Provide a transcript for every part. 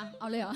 啊，奥利奥。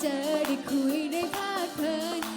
dirty queen if I could.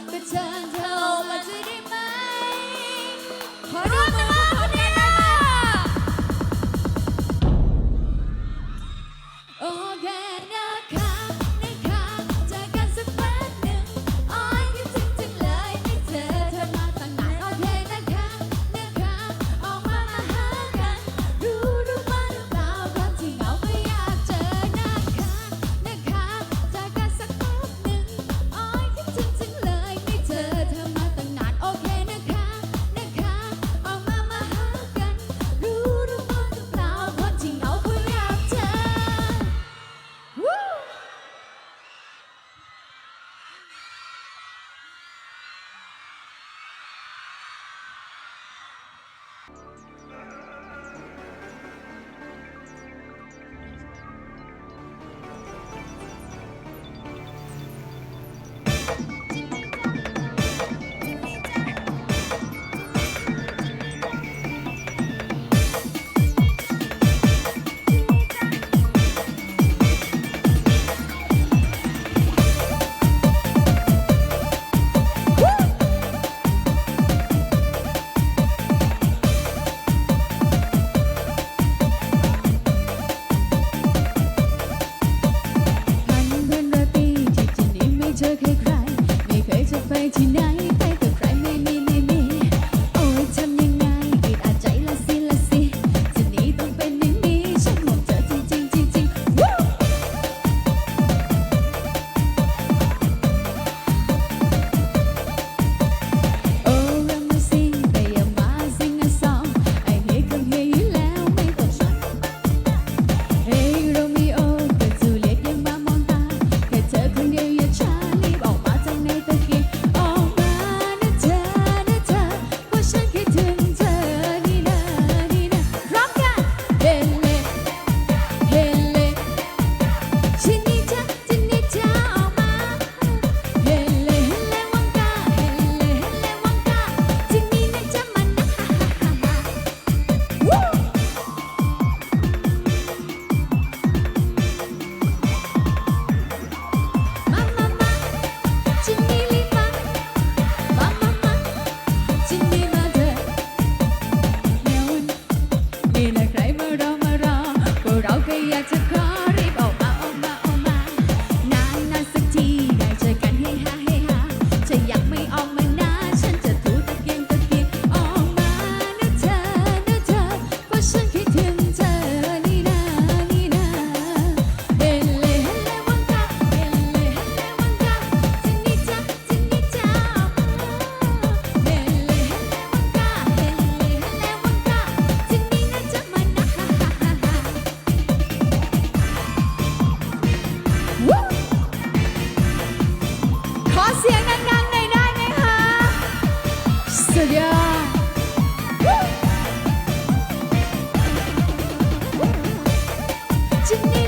to me.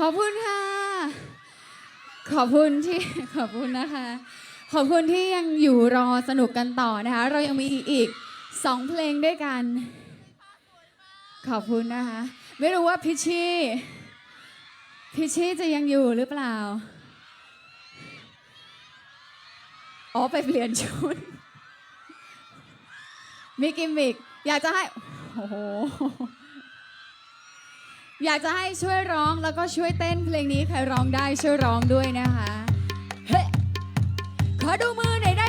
ขอบคุณค่ะ ขอบคุณที่ขอบคุณนะคะ ขอบคุณที่ยังอยู่รอสนุกกันต่อนะคะ เรายังมีอีกสองเพลงด้วยกัน ขอบคุณนะคะ ไม่รู้ว่าพิชชี่พิชชี่จะยังอยู่หรือเปล่า อ๋อไปเปลี่ยนชุด มีกิมมิก อยากจะให้ โอ้โห อยากจะให้ช่วยร้องแล้วก็ช่วยเต้นเพลงนี้ใครร้องได้ช่วยร้องด้วยนะคะ เฮ้ ขอดูมือหน่อยได้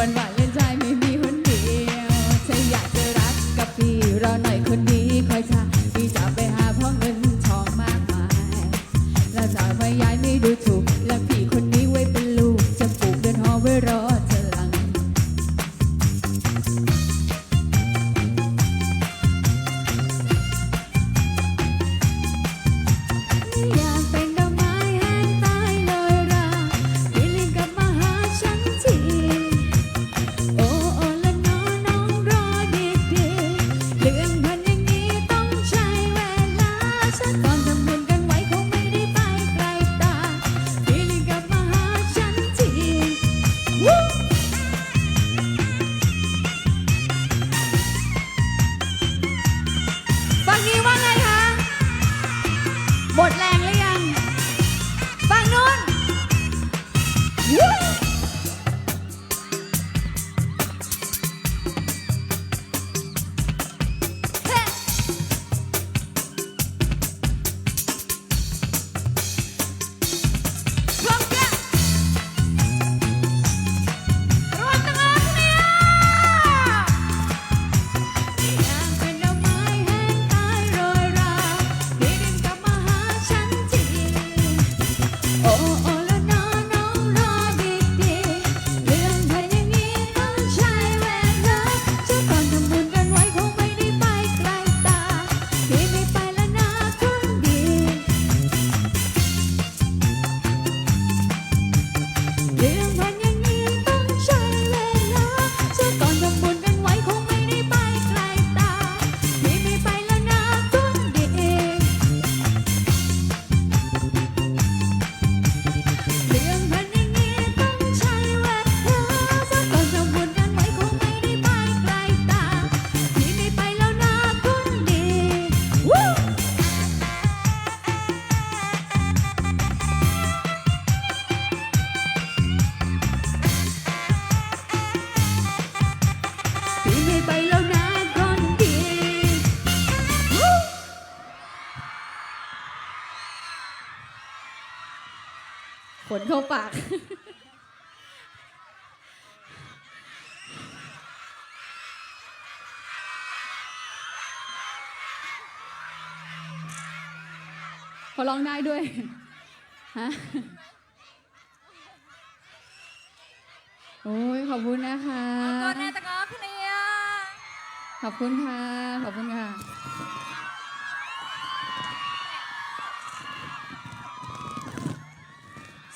One my. เข้าปาก ขอร้องได้ด้วยฮะโอ้ยขอบคุณนะคะตะกอนแน่ตะกอนเคลียขอบคุณค่ะ ขอบคุณค่ะ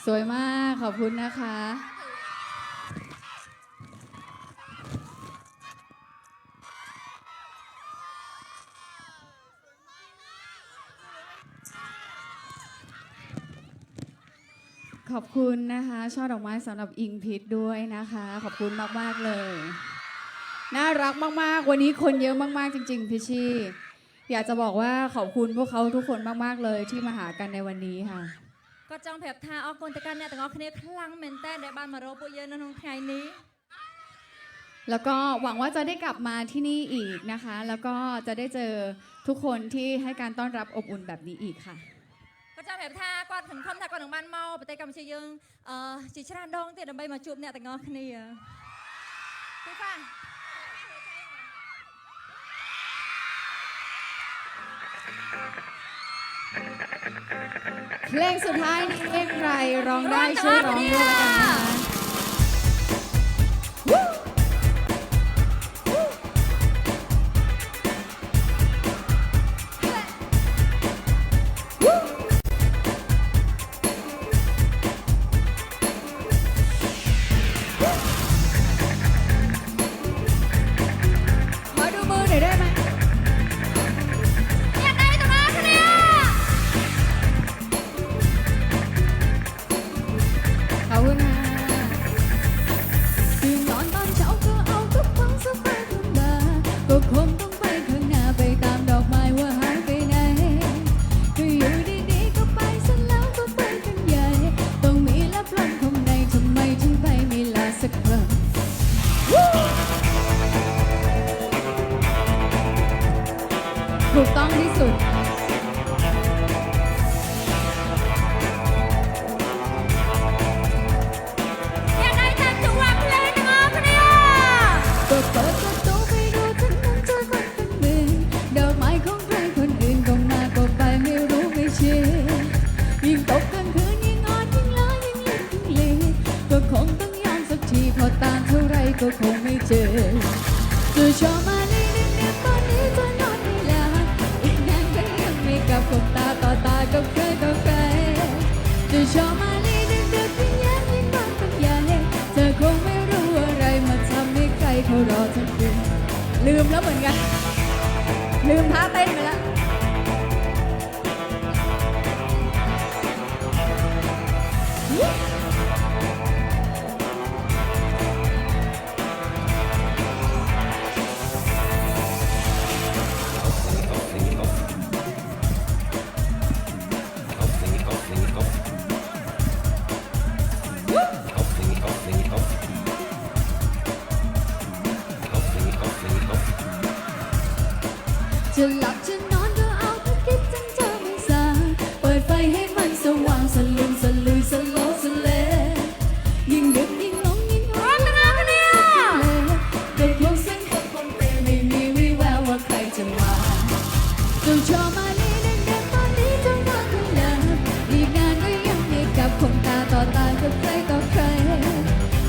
สวยมากขอบคุณนะคะ ขอบคุณนะคะ ช่อดอกไม้สำหรับอิงพิษด้วยนะคะ ขอบคุณมาก ๆ เลย น่ารักมาก ๆ วันนี้คนเยอะมาก ๆ จริง ๆ พิชชี่อยากจะบอกว่าขอบคุณพวกเขาทุกคนมาก ๆ เลยที่มาหากันในวันนี้ค่ะ គាត់ចង់ប្រាប់ថាអរគុណទៅកាន់អ្នកទាំងអស់គ្នាខ្លាំងមែនតើដែលបានមករកពួកយើងនៅក្នុងថ្ងៃនេះ แล้วก็หวังว่าจะได้กลับมาที่นี่อีกนะคะ แล้วก็จะได้เจอทุกคนที่ให้การต้อนรับอบอุ่นแบบนี้อีกค่ะ គាត់ចង់ប្រាប់ថាគាត់សង្ឃឹមថាគាត់នឹងបានមកប្រទេសកម្ពុជាយើងអឺជាច្រើនដងទៀតដើម្បីមកជួបអ្នកទាំងអស់គ្នាពីប៉ា เพ ลงสุดท้ายนี้ใครร้องได้ช่วยร้องด้วยละกันนะคะ ต้องที่สุด อยากได้ตามจังหวะเพลงนะครับเนี่ยก็เปิดปรตไปดูทั้งนั้นเจอคนเป็นหมื่นดอกไม้ของใครคนอื่นก็มากกว่ไม่รู้ไม่ชี้ยิ่งตกกลางคืนยิ่งอนยิ่งล้ยิ่งเล่นยิ่งเลก็คงต้องยอมสักทีพอตาเท่าไรก็คงไม่เจอจะชอบมา รอทั้งคืนลืมแล้วเหมือนกัน ลืมท่าเต้นไปแล้ว เจ้าชอบมาลีเด็กๆตอนนี้เจ้านอนไม่หลับอีกนานก็ยังไม่กลับคงตาต่อตากับใครต่อใคร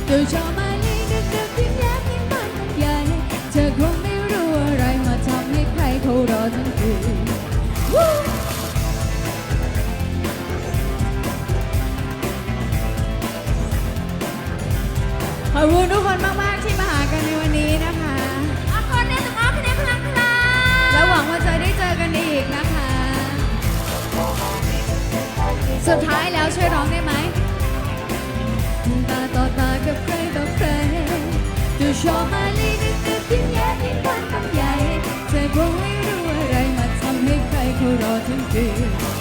เจ้าชอบ สุดท้ายแล้วช่วยร้องได้ไหมตาต่อตากับใครต่อใครดูชอบมาลีนึกนึกยิ่งแย้มยิ่งวันกันใหญ่เธอคงไม่รู้อะไรมาทำให้ใครเขารอทั้งคืน